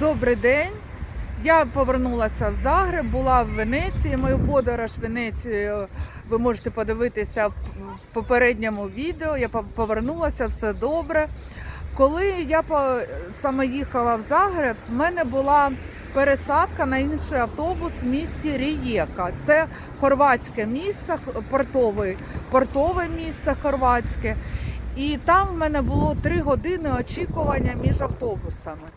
Добрий день. Я повернулася в Загреб, була в Венеції. Мою подорож в ви можете подивитися в попередньому відео. Я повернулася, все добре. Коли я саме їхала в Загреб, в мене була пересадка на інший автобус в місті Рієка. Це хорватське місце, портове, портове місце хорватське. І там в мене було три години очікування між автобусами.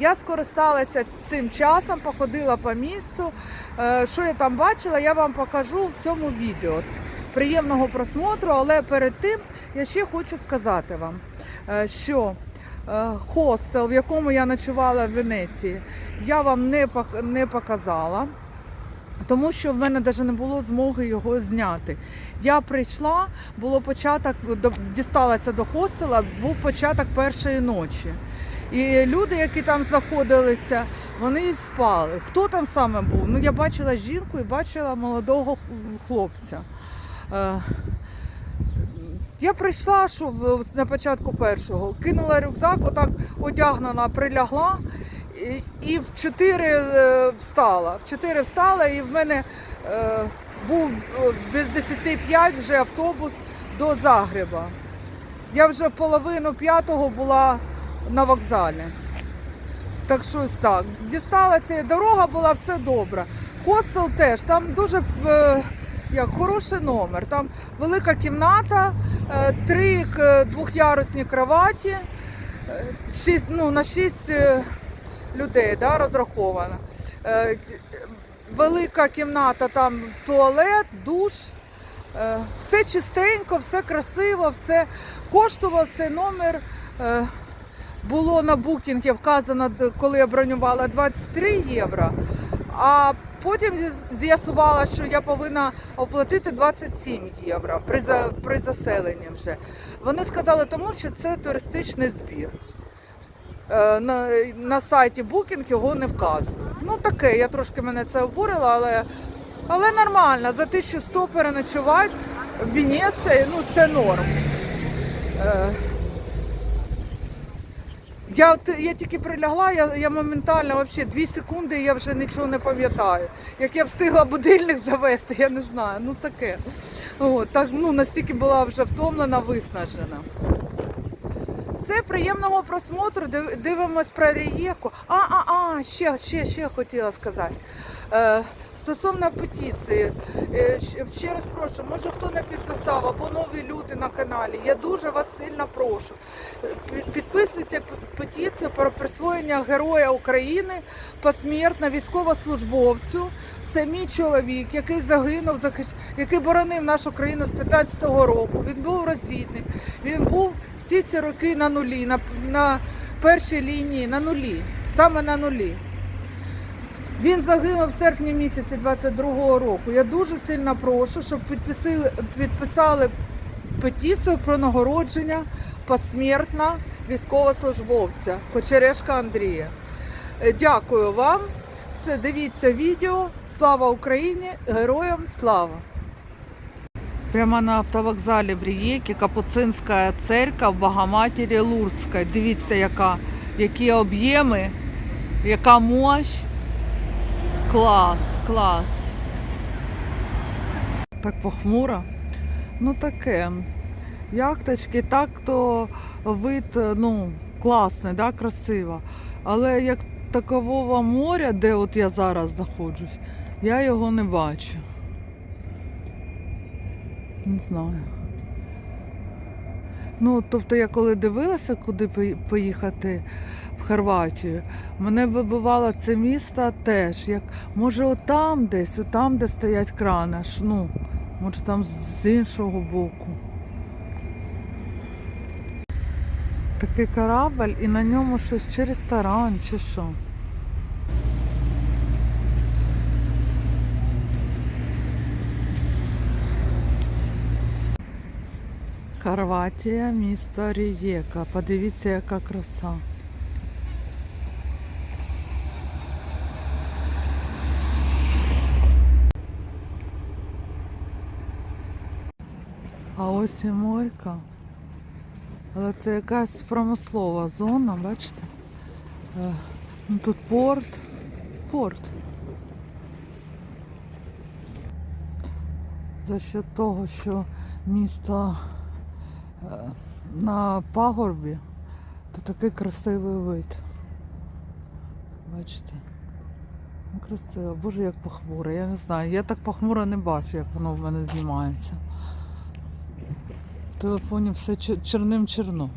Я скористалася цим часом, походила по місцю. Е, Що я там бачила, я вам покажу в цьому відео. Приємного просмотру, але перед тим я ще хочу сказати вам, е, що е, хостел, в якому я ночувала в Венеції, я вам не пок- не показала. Тому що в мене навіть не було змоги його зняти. Я прийшла, було початок, дісталася до хостела, був початок першої ночі. І люди, які там знаходилися, вони спали. Хто там саме був? Ну, я бачила жінку і бачила молодого хлопця. Е, Я прийшла, що на початку першого, кинула рюкзак, отак одягнена, прилягла і, в 4 е, встала. В 4 встала, і в мене е, був без 10 5 вже автобус до Загреба. Я вже половину п'ятого була на вокзалі. Так що так. Дісталася, дорога була все добре. Хостел теж, там дуже е, як, хороший номер. Там велика кімната, три двох'ярусні кроваті, шість, ну, на шість людей да, розраховано. Е, Велика кімната, там туалет, душ. Е, Все чистенько, все красиво, все коштував цей номер. е, Було на букінгі вказано, коли я бронювала 23 євро. А потім з'ясувала, що я повинна оплатити 27 євро при, при заселенні вже. Вони сказали, тому що це туристичний збір. Е, На, на сайті Booking його не вказує. Ну таке, я трошки мене це обурила, але, але нормально. За 1100 переночувати в Венеції, ну це норм. Е, Я, я тільки прилягла, я, я моментально вообще 2 секунди, я вже нічого не пам'ятаю. Як я встигла будильник завести, я не знаю. Ну таке. От, так, ну, настільки була вже втомлена, виснажена. Все, приємного просмотру. Дивимось про Рієку. А, а, а, ще, ще, ще хотіла сказати. Е, стосовно петиції, е, ще раз прошу, може хто не підписав або нові люди на каналі. Я дуже вас сильно прошу. П- петицію про присвоєння Героя України посмертно військовослужбовцю. Це мій чоловік, який загинув, який боронив нашу країну з 15-го року. Він був розвідник. Він був всі ці роки на нулі, на, на першій лінії, на нулі, саме на нулі. Він загинув в серпні місяці 22-го року. Я дуже сильно прошу, щоб підписали, підписали петицію про нагородження посмертно військовослужбовця Кочерешка Андрія. Е, Дякую вам. Все, дивіться відео. Слава Україні! Героям слава! Прямо на автовокзалі в Рієкі Капуцинська церква Богоматері Лурцька. Дивіться, яка, які об'єми, яка мощь. Клас, клас. Так похмуро. Ну таке. Яхточки, так то вид ну, класний, да, красиво. Але як такового моря, де от я зараз знаходжусь, я його не бачу. Не знаю. Ну, тобто я коли дивилася, куди поїхати в Хорватію, мене вибивало це місто теж. Як, може, отам десь, отам, де стоять крани, ну, може там з іншого боку. Такий корабль і на ньому щось чи ресторан, чи що. Хорватія, місто Рієка. Подивіться, яка краса. А ось і морька. Але це якась промислова зона, бачите? Е, Ну, Тут порт. Порт. За счет того, що місто е, на пагорбі, то такий красивий вид. Бачите? Ну, красиво. Боже, як похмуро. Я не знаю. Я так похмуро не бачу, як воно в мене знімається. Телефоні все чер- черним черно.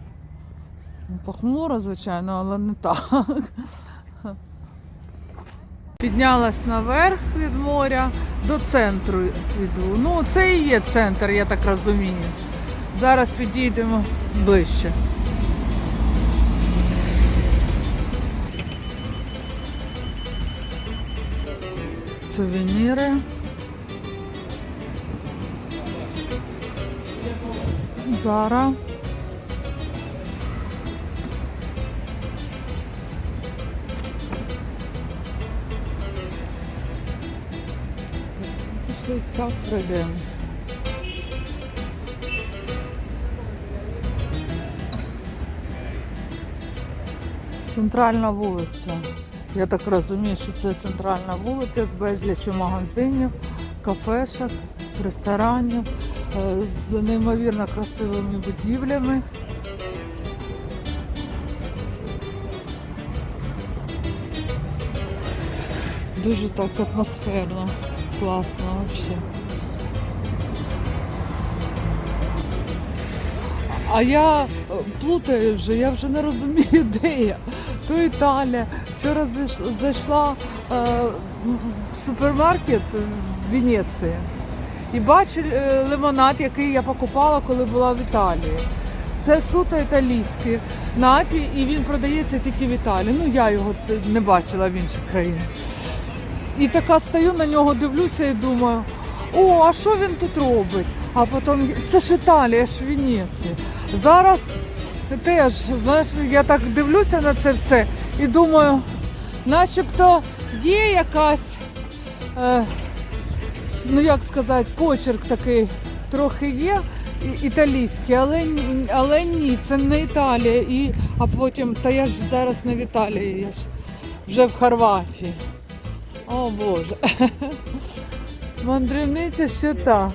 Ну, Похмуро, звичайно, але не так. Піднялась наверх від моря до центру йду. Ну, це і є центр, я так розумію. Зараз підійдемо ближче. Сувеніри. Зара. Так пройдемось. Центральна вулиця. Я так розумію, що це центральна вулиця з безлічю магазинів, кафешок, ресторанів, з неймовірно красивими будівлями. Дуже так атмосферно, класно взагалі. А я е, плутаю вже, я вже не розумію, де я. То Італія. Вчора зайшла е, в супермаркет в Венеції і бачу е, лимонад, який я покупала, коли була в Італії. Це суто італійський напій, і він продається тільки в Італії. Ну я його не бачила в інших країнах. І така стою на нього, дивлюся і думаю, о, а що він тут робить? А потім це ж Італія, ж Венеція. Зараз теж, знаєш, я так дивлюся на це все і думаю, начебто є якась, е, ну як сказати, почерк такий трохи є. Італійський, але, але ні, це не Італія. І, а потім, та я ж зараз не в Італії, я ж вже в Хорватії. О Боже. Мандрівниця ще та.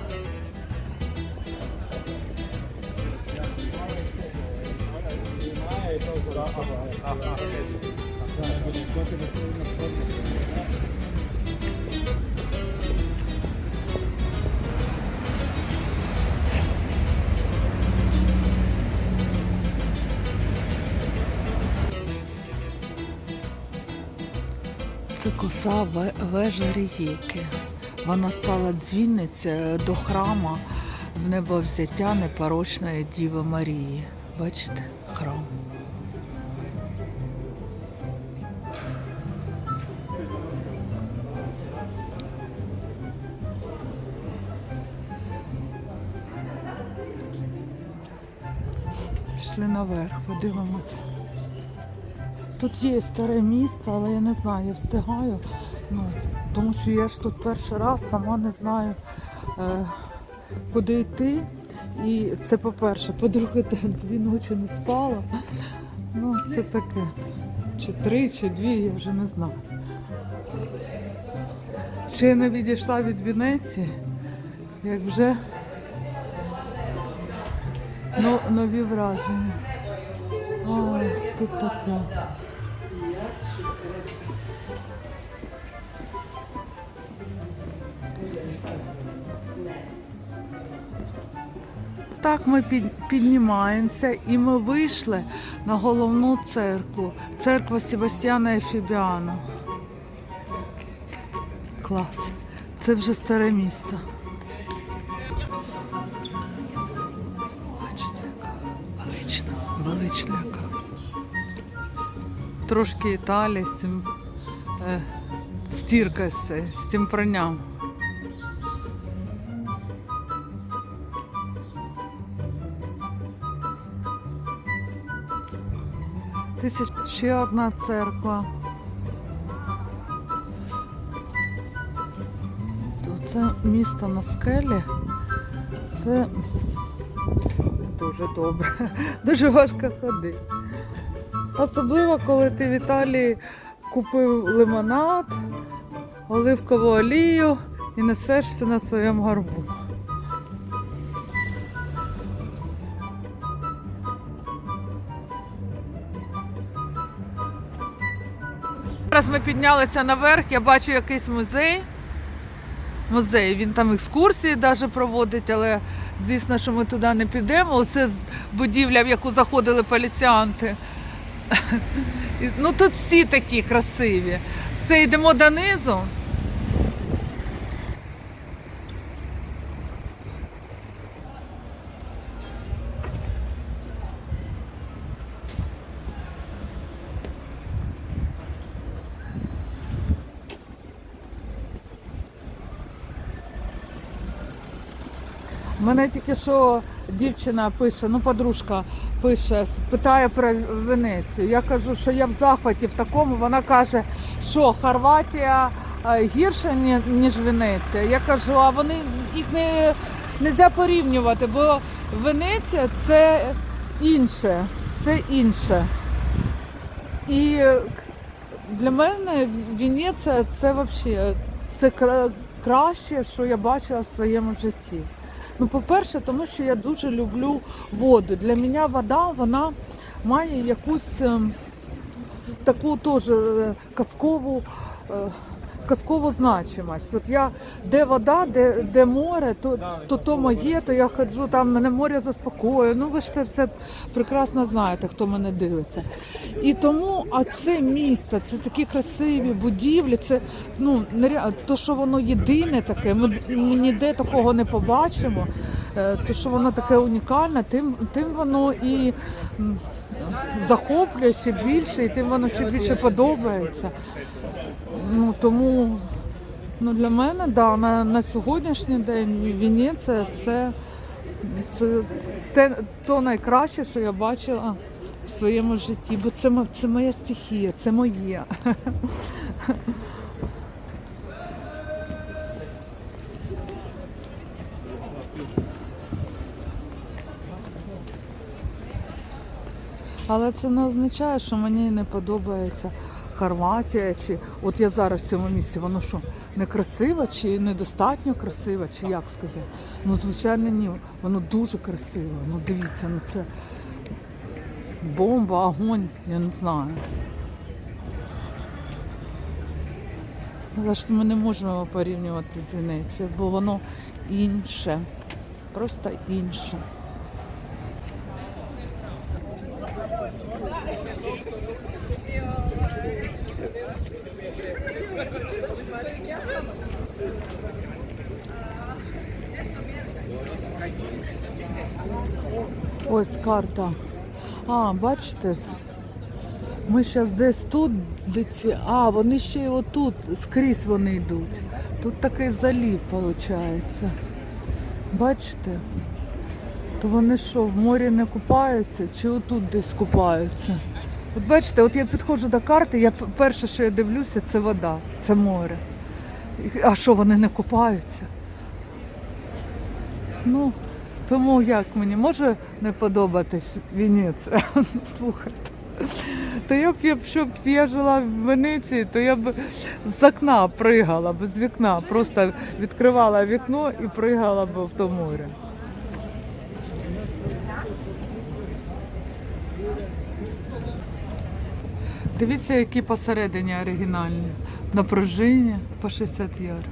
Коса ве- вежа Рієки. Вона стала дзвінницею до храма в небовзяття непорочної Діви Марії. Бачите, храм. Пішли наверх, подивимось. Тут є старе місто, але я не знаю, я встигаю. Ну, тому що я ж тут перший раз сама не знаю, е, куди йти. І це по-перше. По-друге, дві ночі не спала. Ну, це таке. Чи три, чи дві, я вже не знаю. Ще я не відійшла від Венеції, як вже ну, нові враження. Ой, тут таке. Так ми піднімаємося і ми вийшли на головну церкву. Церква Себастьяна Ефібіана. Клас. Це вже старе місто. Бачите, яка велична, велична яка. Трошки Італії з цим е, стірка з, цим пранням. Тисяч ще одна церква. Це місто на скелі. Це дуже добре. Дуже важко ходити. Особливо, коли ти в Італії купив лимонад, оливкову олію і несешся на своєму горбу. Зараз ми піднялися наверх, я бачу якийсь музей. Музей, він там екскурсії навіть проводить, але звісно, що ми туди не підемо. Оце будівля, в яку заходили поліціянти. Ну тут всі такі красиві. Все, йдемо донизу. Мене тільки що дівчина пише, ну подружка пише, питає про Венецію. Я кажу, що я в захваті в такому. Вона каже, що Хорватія е, гірша, ніж Венеція. Я кажу, а вони їх не можна порівнювати, бо Венеція це інше, це інше. І для мене Венеція це взагалі це кра- краще, що я бачила в своєму житті. Ну, по-перше, тому що я дуже люблю воду. Для мене вода вона має якусь ем, таку теж е, казкову, е, казкову значимость. От я де вода, де, де море, то, то то моє, то я ходжу, там мене море заспокоює. Ну ви ж це все прекрасно знаєте, хто мене дивиться. І тому, а це місто, це такі красиві будівлі, це ну то, що воно єдине таке, ми, ніде такого не побачимо. е, То, що воно таке унікальне, тим, тим воно і захоплює ще більше, і тим воно ще більше подобається. Ну тому ну, для мене да, на, на сьогоднішній день Венеція це, це те, то найкраще, що я бачила в своєму житті, бо це, це моя стихія, це моє. Але це не означає, що мені не подобається Хорватія, чи от я зараз в цьому місці, воно що, некрасиво, чи недостатньо красиво, чи як сказати? Ну, звичайно, ні. Воно дуже красиво. Ну дивіться, ну це бомба, огонь, я не знаю. Але ж ми не можемо порівнювати з Венецією, бо воно інше. Просто інше. Ось карта. А, бачите, ми зараз десь тут, ці. А, вони ще й отут, скрізь вони йдуть. Тут такий залів, виходить. Бачите? То вони що, в морі не купаються чи отут десь купаються? От бачите, от я підходжу до карти, я перше, що я дивлюся, це вода, це море. А що, вони не купаються? Ну, тому як мені може не подобатись Венеція? Слухайте. То я б, якщо б я жила в Венеції, то я б з окна пригала, б з вікна. Просто відкривала вікно і пригала б в то море. Дивіться, які посередині оригінальні. На по 60 євро.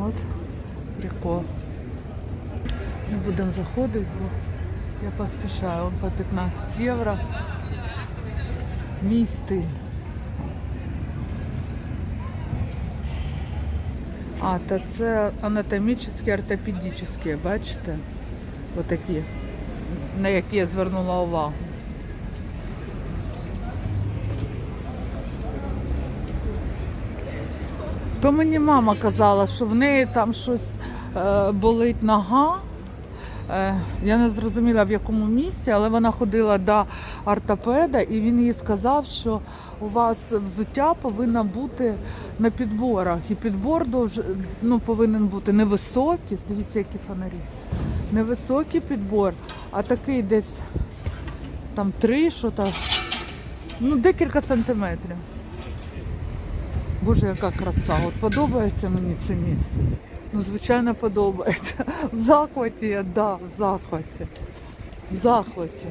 От прикол. Не будемо заходити, бо я поспішаю. Он по 15 євро. Мій стиль. А, та це анатомічні, ортопедичні, бачите? Отакі, на які я звернула увагу. То мені мама казала, що в неї там щось е, болить нога. Е, я не зрозуміла в якому місці, але вона ходила до ортопеда, і він їй сказав, що у вас взуття повинно бути на підборах. І підбор довж- ну, повинен бути невисокий. Дивіться, які фонарі. Невисокий підбор, а такий десь там три, що то ну, декілька сантиметрів. Боже, яка краса. От подобається мені це місце. Ну, звичайно, подобається. В захваті я, да, в захваті. В захваті.